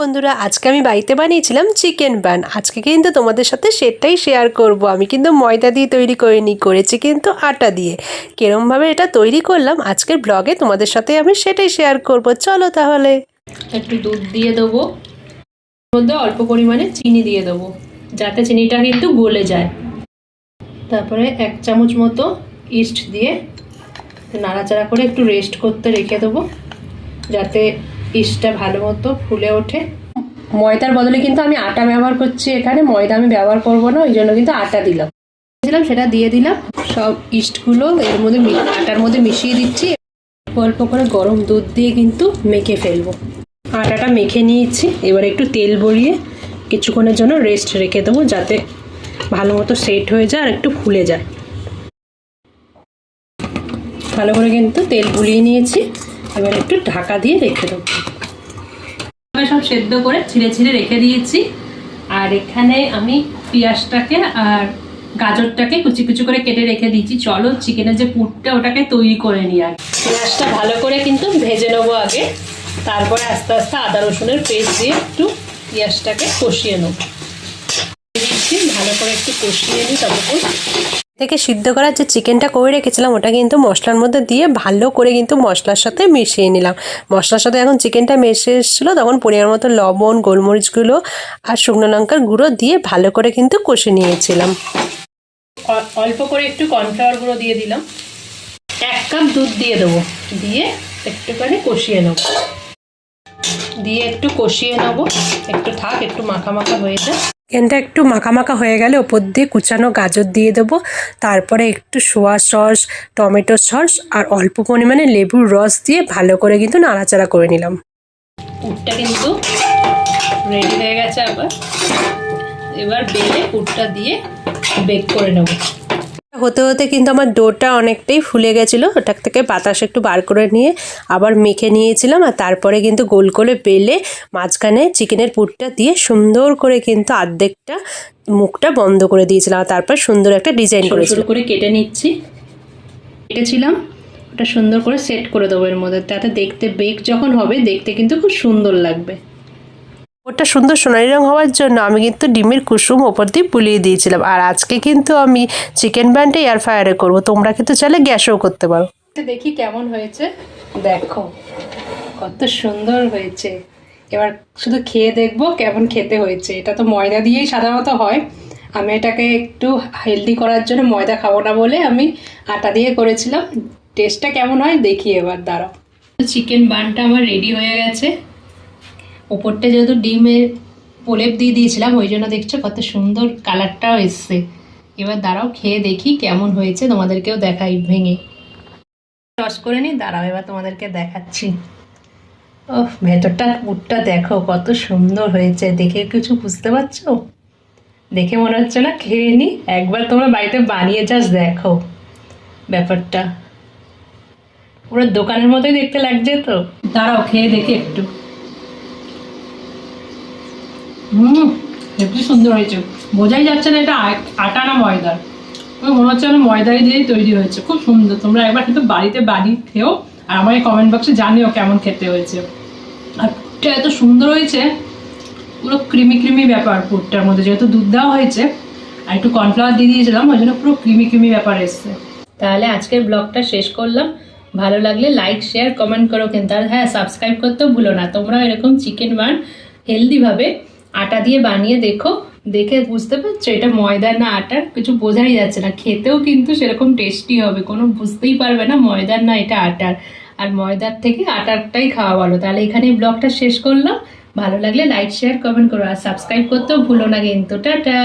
বন্ধুরা, আজকে আমি বাড়িতে বানিয়েছিলাম চিকেন বান আজকে কিন্তু তোমাদের সাথে সেটাই শেয়ার করব। আমি কিন্তু ময়দা দিয়ে তৈরি করিনি, করেছি কিন্তু আটা দিয়ে। কিরমভাবে এটা তৈরি করলাম, আজকের ব্লগে তোমাদের সাথে আমি সেটাই শেয়ার করব। চলো তাহলে। একটু দুধ দিয়ে দেবো। মধ্যে অল্প পরিমাণে চিনি দিয়ে দেবো, যাতে চিনিটা কিন্তু গলে যায়। তারপরে এক চামচ মতো ইস্ট দিয়ে নাড়াচাড়া করে একটু রেস্ট করতে রেখে দেবো, যাতে ইস্টটা ভালো মতো ফুলে ওঠে। ময়দার বদলে কিন্তু আমি আটা ব্যবহার করছি এখানে। ময়দা আমি ব্যবহার করব না, ওই জন্য কিন্তু আটা দিলাম। দিলাম সেটা দিয়ে দিলাম। সব ইস্টগুলো এর মধ্যে আটার মধ্যে মিশিয়ে দিচ্ছি। অল্প করে গরম দুধ দিয়ে কিন্তু মেখে ফেলব। আটাটা মেখে নিয়েছি। এবার একটু তেল ভরিয়ে কিছুক্ষণের জন্য রেস্ট রেখে দেবো, যাতে ভালো মতো সেট হয়ে যায় আর একটু ফুলে যায়। ভালো করে কিন্তু তেল গুলিয়ে নিয়েছি। এবার একটু ঢাকা দিয়ে রেখে দেবো। সব সেদ্ধ করে ছিঁড়ে ছিঁড়ে রেখে দিয়েছি। আর এখানে আমি পেঁয়াজটাকে আর গাজরটাকে কুচি কুচি করে কেটে রেখে দিয়েছি। চলো চিকেনের যে পুরটা ওটাকে তৈরি করে নিই আর পেঁয়াজটা ভালো করে কিন্তু ভেজে নেব আগে। তারপরে আস্তে আস্তে আদা, রসুনের পেস্ট দিয়ে একটু পেঁয়াজটাকে কষিয়ে নেব। ভালো করে একটু কষিয়ে নিই ততক্ষণ। থেকে সিদ্ধ করার যে চিকেনটা করে রেখেছিলাম, ওটা কিন্তু মশলার মধ্যে দিয়ে ভালো করে কিন্তু মশলার সাথে মিশিয়ে নিলাম। মশলার সাথে এখন চিকেনটা মিশে এসেছিল, তখন পরিমাণ মতো লবণ, গোলমরিচগুলো আর শুকনো লঙ্কার গুঁড়ো দিয়ে ভালো করে কিন্তু কষে নিয়েছিলাম। অল্প করে একটু কর্নফ্লাওয়ার গুঁড়ো দিয়ে দিলাম। এক কাপ দুধ দিয়ে দেবো। দিয়ে একটুখানি কষিয়ে নেব। দিয়ে একটু কষিয়ে নেব। একটু থাক, একটু মাখা মাখা হয়ে যায় চিকেনটা একটু মাখা হয়ে গেলে ওপর দিয়ে কুচানো গাজর দিয়ে দেবো। তারপরে একটু সোয়া সস, টমেটো সস আর অল্প পরিমাণে লেবুর রস দিয়ে ভালো করে কিন্তু নাড়াচাড়া করে নিলাম। পুরটা কিন্তু রেডি হয়ে গেছে আবার। এবার বেলে পুরটা দিয়ে বেক করে নেব। হতে হতে কিন্তু আমার ডোটা অনেকটাই ফুলে গেছিল। ওটার থেকে বাতাস একটু বার করে নিয়ে আবার মেখে নিয়েছিলাম আর তারপরে কিন্তু গোল করে বেলে মাঝখানে চিকেনের পুরটা দিয়ে সুন্দর করে কিন্তু আর্ধেকটা মুখটা বন্ধ করে দিয়েছিলাম আর তারপর সুন্দর একটা ডিজাইন করেছিলাম। করে কেটে নিচ্ছি। কেটেছিলাম। ওটা সুন্দর করে সেট করে দেবো এর মধ্যে। তাতে দেখতে বেক যখন হবে দেখতে কিন্তু খুব সুন্দর লাগবে। ওটা সুন্দর সোনালি রং হওয়ার জন্য আমি কিন্তু ডিমের কুসুম ওপর দিয়ে বুলিয়ে দিয়েছিলাম। আর আজকে কিন্তু আমি চিকেন ব্যান্ডে এয়ার ফ্রায়ারে করব। তোমরা কিন্তু চাইলে গ্যাসেও করতে পারো। দেখি কেমন হয়েছে। দেখো কত সুন্দর হয়েছে। এবার শুধু খেয়ে দেখব কেমন খেতে হয়েছে। এটা তো ময়দা দিয়েই সাধারণত হয়। আমি এটাকে একটু হেলদি করার জন্য ময়দা খাব না বলে আমি আটা দিয়ে করেছিলাম। টেস্টটা কেমন হয় দেখি এবার দাঁড়াও। চিকেন বানটা আমার রেডি হয়ে গেছে। ওপরটা যেহেতু ডিমের প্রলেপ দিয়ে দিয়েছিলাম, ওই জন্য দেখছ কত সুন্দর কালারটাও এসছে। এবার দাঁড়াও, খেয়ে দেখি কেমন হয়েছে, তোমাদেরকেও দেখাই ভেঙে। টস করে নি, দাঁড়াও, এবার তোমাদেরকে দেখাচ্ছি। ও ভেতরটা পুরটা দেখো কত সুন্দর হয়েছে, দেখে কিছু বুঝতে পারছ? দেখে মনে হচ্ছে না খেয়ে নি? একবার তোমরা বাড়িতে বানিয়ে জাস্ট দেখো ব্যাপারটা। পুরো দোকানের মতোই দেখতে লাগছে তো? দাঁড়াও, খেয়ে দেখে একটু। হুম হেবি সুন্দর হয়েছে। বোঝাই যাচ্ছে না এটা আটা না ময়দার। মনে হচ্ছে যেন ময়দাই দিয়েই তৈরি হয়েছে। খুব সুন্দর। তোমরা একবার কিন্তু বাড়িতে বাড়ি খেও আর আমার এই কমেন্ট বক্সে জানিও কেমন খেতে হয়েছে। আর পুরটা এত সুন্দর হয়েছে। পুরো ক্রিমি ক্রিমি ব্যাপার পুরটার মধ্যে। যেহেতু দুধ দেওয়া হয়েছে, আর একটু কর্নফ্লাওয়ার দিয়ে দিয়েছিলাম, ওই জন্য পুরো ক্রিমি ক্রিমি ব্যাপার এসছে। তাহলে আজকের ব্লগটা শেষ করলাম। ভালো লাগলে লাইক শেয়ার কমেন্ট করো কিন্তু। আর হ্যাঁ সাবস্ক্রাইব করতেও ভুলো না। তোমরা এরকম চিকেন বান হেলদিভাবে আটা দিয়ে বানিয়ে দেখো, দেখে বুঝতে পারছ, এটা ময়দা না আটার কিছু বোঝাই যাচ্ছে না। খেতেও কিন্তু সেরকম টেস্টি হবে, কোনো বুঝতেই পারবে না ময়দার না এটা আটার আর ময়দার থেকে আটারটাই খাওয়া ভালো। তাহলে এখানে ব্লগটা শেষ করলাম। ভালো লাগলে লাইক শেয়ার কমেন্ট করো। আর সাবস্ক্রাইব করতেও ভুলো না কিন্তু। টাটা!